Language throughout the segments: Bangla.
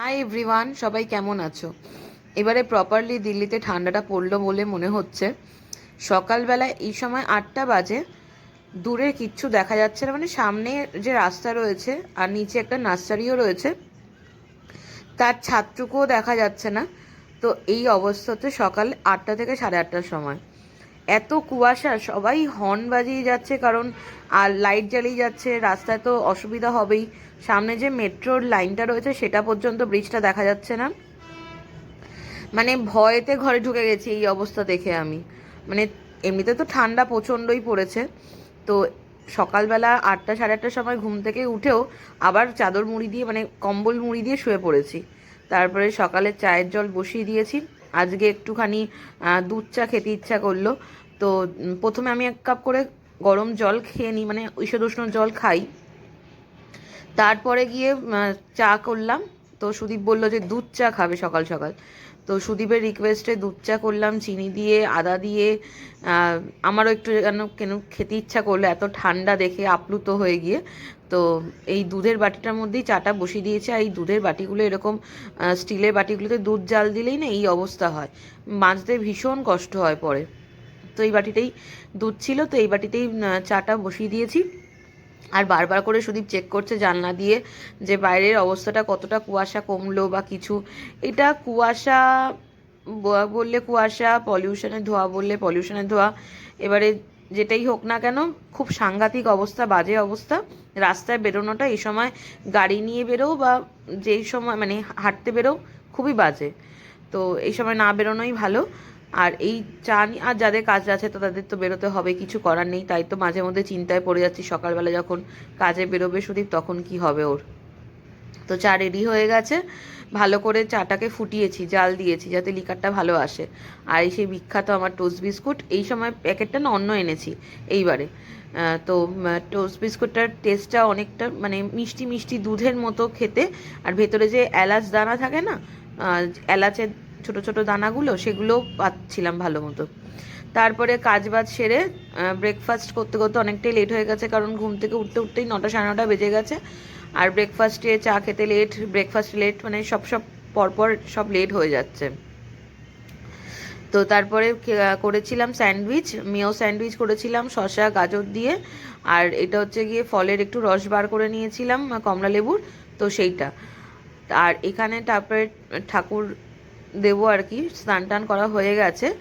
হাই এভরিওয়ান সবাই কেমন আছো? এবারে প্রপারলি দিল্লিতে ঠান্ডাটা পড়ল বলে মনে হচ্ছে। সকালবেলা এই সময় আটটা বাজে। দূরে কিচ্ছু দেখা যাচ্ছে না। মানে সামনে যে রাস্তা রয়েছে আর নিচে একটা নার্সারিও রয়েছে, তার ছাদটুকুও দেখা যাচ্ছে না। তো এই অবস্থাতে সকাল আটটা থেকে সাড়ে আটটার সময়। এত কুয়াশা, সবাই হর্ন বাজিয়ে যাচ্ছে কারণ, আর লাইট জ্বালিয়ে যাচ্ছে, রাস্তায় তো অসুবিধা হবেই। সামনে যে মেট্রোর লাইনটা রয়েছে, সেটা পর্যন্ত ব্রিজটা দেখা যাচ্ছে না। মানে ভয়েতে ঘরে ঢুকে গেছি এই অবস্থা দেখে আমি। মানে এমনিতে তো ঠান্ডা প্রচণ্ডই পড়েছে। তো সকালবেলা আটটা সাড়ে আটটার সময় ঘুম থেকে উঠেও আবার চাদর মুড়ি দিয়ে মানে কম্বল মুড়ি দিয়ে শুয়ে পড়েছি। তারপরে সকালে চায়ের জল বসিয়ে দিয়েছি। আজকে একটুখানি দুধ চা খেতে ইচ্ছা করল। তো প্রথমে আমি এক কাপ করে গরম জল খেয়ে নিই মানে ঈষদুষ্ণ জল খাই। তারপরে গিয়ে চা করলাম। তো সুদীপ বলল যে, দুধ চা খাবে সকাল সকাল। তো সুদীপের রিকোয়েস্টে দুধ চা করলাম, চিনি দিয়ে, আদা দিয়ে। আমারও একটু যেন কেন খেতে ইচ্ছা করল, এত ঠান্ডা দেখে আপ্লুত হয়ে গিয়ে। তো এই দুধের বাটিটার মধ্যেই চাটা বসিয়ে দিয়েছে, আর এই দুধের বাটিগুলো এরকম স্টিলের বাটিগুলোতে দুধ জাল দিলেই না এই অবস্থা হয়। মাজতে ভীষণ কষ্ট হয় পরে। তো এই বাটিতেই দুধ ছিল, তো এই বাটিতেই চাটা বসিয়ে দিয়েছি। আর বারবার করে সুদীপ চেক করছে জানলা দিয়ে যে বাইরের অবস্থাটা কতটা কুয়াশা কমলো বা কিছু। এটা কুয়াশা বললে কুয়াশা পলিউশনের ধোঁয়া বললে পলিউশনের ধোঁয়া। এবারে যেটাই হোক না কেন, খুব সাংঘাতিক অবস্থা, বাজে অবস্থা। রাস্তায় বেরোনোটা এই সময় গাড়ি নিয়ে বেরো বা যেই সময় মানে হাঁটতে বেরো খুবই বাজে। তো এই সময় না বেরোনোই ভালো। আর এই চা নিয়ে আর যাদের কাজ আছে তো তাদের তো বেরোতে হবে, কিছু করার নেই। তাই তো মাঝে মধ্যে চিন্তায় পড়ে যাচ্ছি, সকালবেলা যখন কাজে বেরোবে সুদীপ, তখন কি হবে ওর? তো চা রেডি হয়ে গেছে, ভালো করে চাটাকে ফুটিয়েছি, জাল দিয়েছি, যাতে লিকারটা ভালো আসে। আর এই সেই বিখ্যাত আমার টোস্ট বিস্কুট এই সময় প্যাকেটটা না অন্য এনেছি, এইবারে। তো টোস্ট বিস্কুটটার টেস্টটা অনেকটা মানে মিষ্টি মিষ্টি দুধের মতো খেতে, আর ভেতরে যে এলাচ দানা থাকে না এলাচের ছোট ছোট দানাগুলো সেগুলো পাচ্ছিলাম ভালো মতো। তারপরে কাজ বাজ সেরে ব্রেকফাস্ট করতে করতে অনেকটাই লেট হয়ে গেছে, কারণ ঘুম থেকে উঠতে উঠতেই নটা সাড়ে নটা বেজে গেছে। আর ব্রেকফাস্টে চা খেতে লেট ব্রেকফাস্ট লেট মানে সব সব পরপর সব লেট হয়ে যাচ্ছে। তো তারপরে করেছিলাম স্যান্ডউইচ মেও স্যান্ডউইচ করেছিলাম, শসা, গাজর দিয়ে। আর এটা হচ্ছে গিয়ে ফলের একটু রস বার করে নিয়েছিলাম কমলা লেবুর তো সেইটা। আর এখানে তারপরে ঠাকুর দেবো আর কি, স্নান টান করা হয়ে গেছে।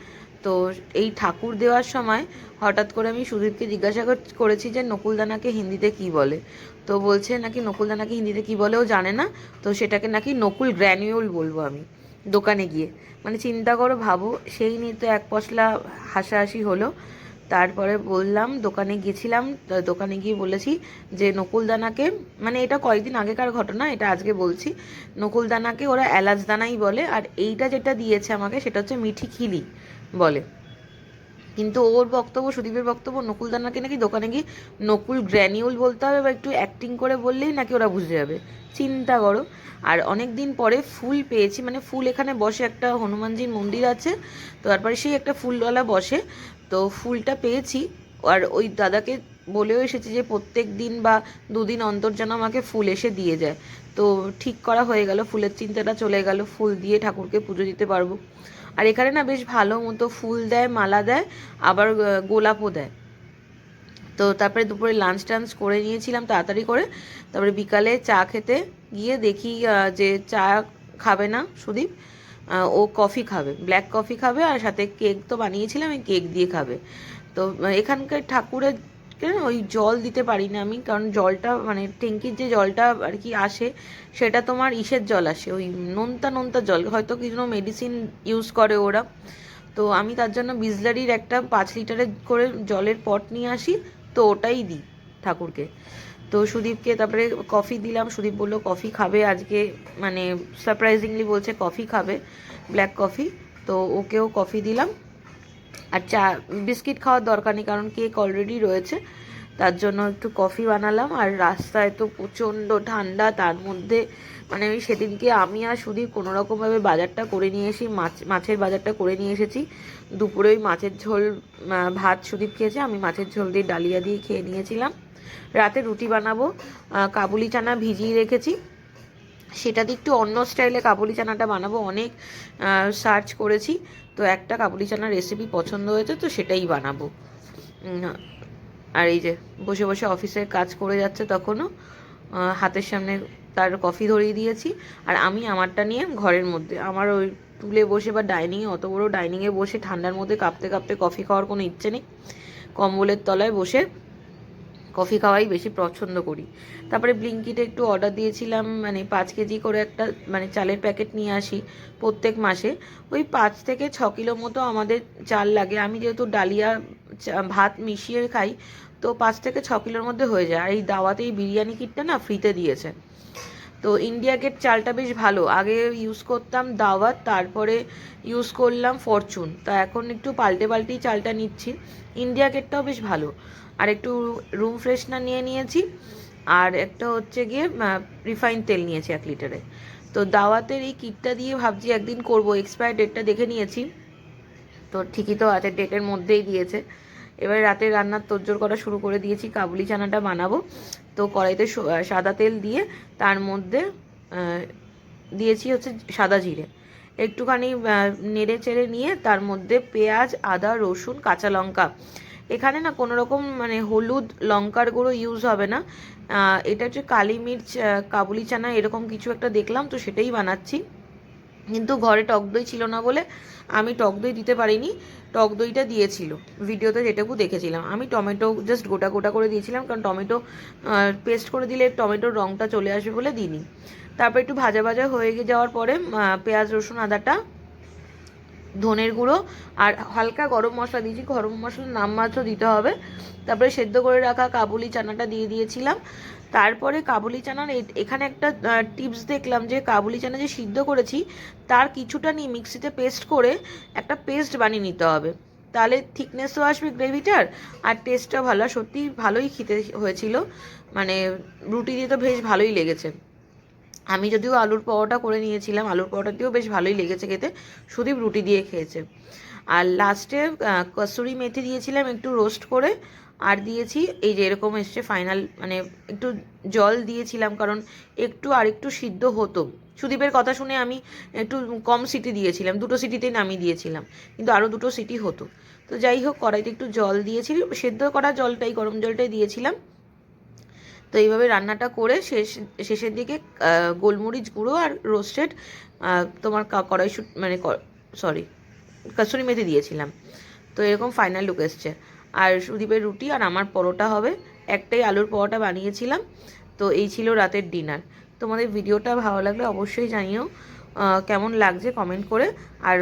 তো এই ঠাকুর দেওয়ার সময় হঠাৎ করে আমি সুদীপকে জিজ্ঞাসা কর- করেছি যে নকুলদানাকে হিন্দিতে কি বলে? তো বলছে নাকি নকুলদানাকে হিন্দিতে কি বলেও জানে না, তো সেটাকে নাকি নকুল গ্র্যানিউল বলব আমি দোকানে গিয়ে। মানে চিন্তা করো ভাবো, সেই নিয়ে তো এক পশলা হাসাহাসি হলো। তারপরে বললাম, দোকানে গেছিলাম দোকানে গিয়ে বলেছি যে নকুলদানাকে মানে এটা কয়েকদিন আগেকার ঘটনা, এটা আজকে বলছি, নকুলদানাকে ওরা এলাচ দানাই বলে, আর এইটা যেটা দিয়েছে আমাকে সেটা হচ্ছে মিঠি খিলি বলে। কিন্তু ওর বক্তব্য, সুদীপের বক্তব্য, নকুলদানাকে নাকি দোকানে গিয়ে নকুল গ্র্যানিউল বলতে হবে, বা একটু অ্যাক্টিং করে বললেই নাকি ওরা বুঝে যাবে। চিন্তা করো। আর অনেক দিন পরে ফুল পেয়েছি মানে ফুল এখানে বসে, একটা হনুমানজির মন্দির আছে, তো তারপরে সেই একটা ফুলওয়ালা বসে তো ফুলটা পেয়েছি। আর ওই দাদাকে বলেও এসেছি যে প্রত্যেক দিন বা দুদিন অন্তর যেন আমাকে ফুল এসে দিয়ে যায়। তো ঠিক করা হয়ে গেল, ফুলের চিন্তাটা চলে গেল, ফুল দিয়ে ঠাকুরকে পুজো দিতে পারব। আর এখানে না বেশ ভালো মতো ফুল দেয়, মালা দেয়, আবার গোলাপও দেয়। তো তারপরে দুপুরে লাঞ্চ টাঞ্চ করে নিয়েছিলাম তাড়াতাড়ি করে। তারপরে বিকালে চা খেতে গিয়ে দেখি যে চা খাবে না সুদীপ ও কফি খাবে ব্ল্যাক কফি খাবে আর সাথে কেক তো বানিয়েছিলাম, এই কেক দিয়ে খাবে। তো এখানকার ঠাকুরের ওই জল দিতে পারি না আমি, কারণ জলটা মানে ট্যাঙ্কির যে জলটা আর কি আসে, সেটা তোমার ইসের জল আসে, ওই নোনতা নোনতা জল। হয়তো কিছু মেডিসিন ইউজ করে ওরা। তো আমি তার জন্য বিসলারির একটা পাঁচ লিটারের করে জলের পট নিয়ে আসি, তো ওটাই দিই ঠাকুরকে। তো সুদীপকে তারপরে কফি দিলাম। সুদীপ বলল কফি খাবে আজকে। মানে সারপ্রাইজিংলি বলছে কফি খাবে ব্ল্যাক কফি তো ওকেও কফি দিলাম। আর চা, বিস্কিট খাওয়ার দরকার নেই, কারণ কেক অলরেডি রয়েছে। তার জন্য একটু কফি বানালাম। আর রাস্তায় তো প্রচণ্ড ঠান্ডা, তার মধ্যে মানে ওই সেদিনকে আমি আর সুদীপ কোনো রকমভাবে বাজারটা করে নিয়ে এসি, মাছ, মাছের বাজারটা করে নিয়ে এসেছি। দুপুরে ওই মাছের ঝোল ভাত সুদীপ খেয়েছে। আমি মাছের ঝোল দিয়ে ডালিয়া দিয়ে খেয়ে নিয়েছিলাম। রাতে রুটি বানাবো কাবুলি চানা ভিজিয়ে রেখেছি। সেটা দিয়ে একটু অন্য স্টাইলে কাবুলি চানাটা বানাবো, অনেক সার্চ করেছি। তো একটা কাবুলি চানার রেসিপি পছন্দ হয়েছে, তো সেটাই বানাবো। আর এই যে বসে বসে অফিসের কাজ করে যাচ্ছে তখনও হাতের সামনে তার কফি ধরিয়ে দিয়েছি। আর আমি আমারটা নিয়ে ঘরের মধ্যে, আমার ওই টুলে বসে বা ডাইনিংয়ে অত বড় ডাইনিংয়ে বসে ঠান্ডার মধ্যে কাঁপতে কাঁপতে কফি খাওয়ার কোনো ইচ্ছে নেই। কম্বলের তলায় বসে কফি খাওয়াই বেশি পছন্দ করি। তারপরে ব্লিঙ্কিটে একটু অর্ডার দিয়েছিলাম মানে পাঁচ কেজি করে একটা মানে চালের প্যাকেট নিয়ে আসি প্রত্যেক মাসে। ওই পাঁচ থেকে ছ কিলো মতো আমাদের চাল লাগে। আমি যেহেতু ডালিয়া ভাত মিশিয়ে খাই, তো পাঁচ থেকে ছ কিলোর মধ্যে হয়ে যায়। আর এই দাওয়াতে এই বিরিয়ানি কিটটা না ফ্রিতে দিয়েছে। তো ইন্ডিয়া গেট চালটা বেশ ভালো। আগে ইউজ করতাম দাওয়াত, তারপরে ইউজ করলাম ফরচুন তা এখন একটু পাল্টে পাল্টেই চালটা নিচ্ছি। ইন্ডিয়া গেটটাও বেশ ভালো। আর একটু রুম ফ্রেশনার নিয়ে নিয়েছি। আর একটা হচ্ছে গিয়ে রিফাইন তেল নিয়েছি এক লিটারে। তো দাওয়াতের এই কিটটা দিয়ে ভাবছি একদিন করব। এক্সপায়ার ডেটটা দেখে নিয়েছি। তো ঠিকই তো আছে ডেটের মধ্যেই দিয়েছে। এবার রাতে রান্নার তোড়জোড় করা শুরু করে দিয়েছি, কাবুলি চানাটা বানাবো। তো কড়াইতে সাদা তেল দিয়ে তার মধ্যে দিয়েছি হচ্ছে সাদা জিরে। একটুখানি নেড়ে চেড়ে নিয়ে তার মধ্যে পেঁয়াজ, আদা, রসুন, কাঁচা লঙ্কা এখানে না কোনো রকম মানে হলুদ লঙ্কার গুঁড়ো ইউজ হবে না। এটা হচ্ছে কালি মির্চ কাবুলি চানা এরকম কিছু একটা দেখলাম, তো সেটাই বানাচ্ছি। কিন্তু ঘরে টক দই ছিল না বলে আমি টক দই দিতে পারিনি। টক দইটা দিয়েছিল। ভিডিওতে যেটুকু দেখেছিলাম। আমি টমেটো জাস্ট গোটা গোটা করে দিয়েছিলাম, কারণ টমেটো পেস্ট করে দিলে টমেটোর রঙটা চলে আসবে বলে দিইনি। তারপর একটু ভাজা ভাজা হয়ে যাওয়ার পরে পেঁয়াজ, রসুন, আদাটা ধনের গুঁড়ো আর হালকা গরম মশলা দিয়েছি। গরম মশলার নাম মাত্র দিতে হবে। তারপরে সেদ্ধ করে রাখা কাবুলি চানাটা দিয়ে দিয়েছিলাম। তারপরে কাবুলি চানার এখানে একটা টিপস দেখলাম যে কাবুলি চানা যে সিদ্ধ করেছি, তার কিছুটা নিয়ে মিক্সিতে পেস্ট করে একটা পেস্ট বানিয়ে নিতে হবে। তাহলে থিকনেসও আসবে গ্রেভিটার আর টেস্টটা ভালো। সত্যি ভালোই খেতে হয়েছিল। মানে রুটি দিয়ে তো বেশ ভালোই লেগেছে। আমি যদিও আলুর পরোটা করে নিয়েছিলাম, আলুর পরোটা দিয়েও বেশ ভালোই লেগেছে খেতে। সুদীপ রুটি দিয়ে খেয়েছে। আর লাস্টে কসুরি মেথি দিয়েছিলাম একটু রোস্ট করে, আর দিয়েছি এই যে এরকম এসছে ফাইনাল মানে একটু জল দিয়েছিলাম কারণ একটু আর একটু সিদ্ধ হতো। সুদীপের কথা শুনে আমি একটু কম সিটি দিয়েছিলাম, দুটো সিটিতেই নামিয়ে দিয়েছিলাম, কিন্তু আরও দুটো সিটি হতো। তো যাই হোক, কড়াইতে একটু জল দিয়েছি, সেদ্ধ করা জলটাই, গরম জলটাই দিয়েছিলাম। তো এইভাবে রান্নাটা করে শেষ, শেষের দিকে গোলমরিচ গুঁড়ো আর রোস্টেড তোমার কড়াইশুট মানে সরি কাসুরি মেথি দিয়েছিলাম। তো এরকম ফাইনাল লুক এসছে। আর সুদীপের রুটি আর আমার পরোটা হবে। একটাই আলুর পরোটা বানিয়েছিলাম। তো এই ছিল রাতের ডিনার তোমাদের ভিডিওটা ভালো লাগলে অবশ্যই জানিও। কেমন লাগছে কমেন্ট করে। আর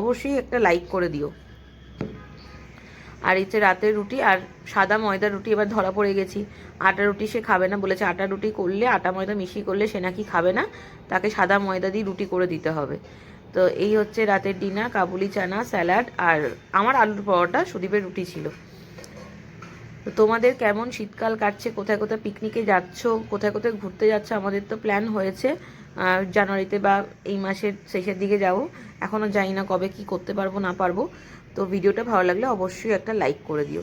অবশ্যই একটা লাইক করে দিও। আর হচ্ছে রাতের রুটি আর সাদা ময়দার রুটি, এবার ধরা পড়ে গেছি। আটা রুটি সে খাবে না, বলেছে আটা রুটি করলে, আটা ময়দা মিশিয়ে করলে সে নাকি খাবে না। তাকে সাদা ময়দা দিয়ে রুটি করে দিতে হবে। তো এই হচ্ছে রাতের ডিনার, কাবুলি চানা, স্যালাড আর আমার আলুর পরোটা, সুদীপের রুটি ছিল। তো তোমাদের কেমন শীতকাল কাটছে, কোথায় কোথায় পিকনিকে যাচ্ছ, কোথায় কোথায় ঘুরতে যাচ্ছ, আমাদের তো প্ল্যান হয়েছে। জানুয়ারিতে বা এই মাসের শেষের দিকে যাব। এখনও জানি না কবে কি করতে পারব, না পারব। তো ভিডিওটা ভালো লাগলে অবশ্যই একটা লাইক করে দিও।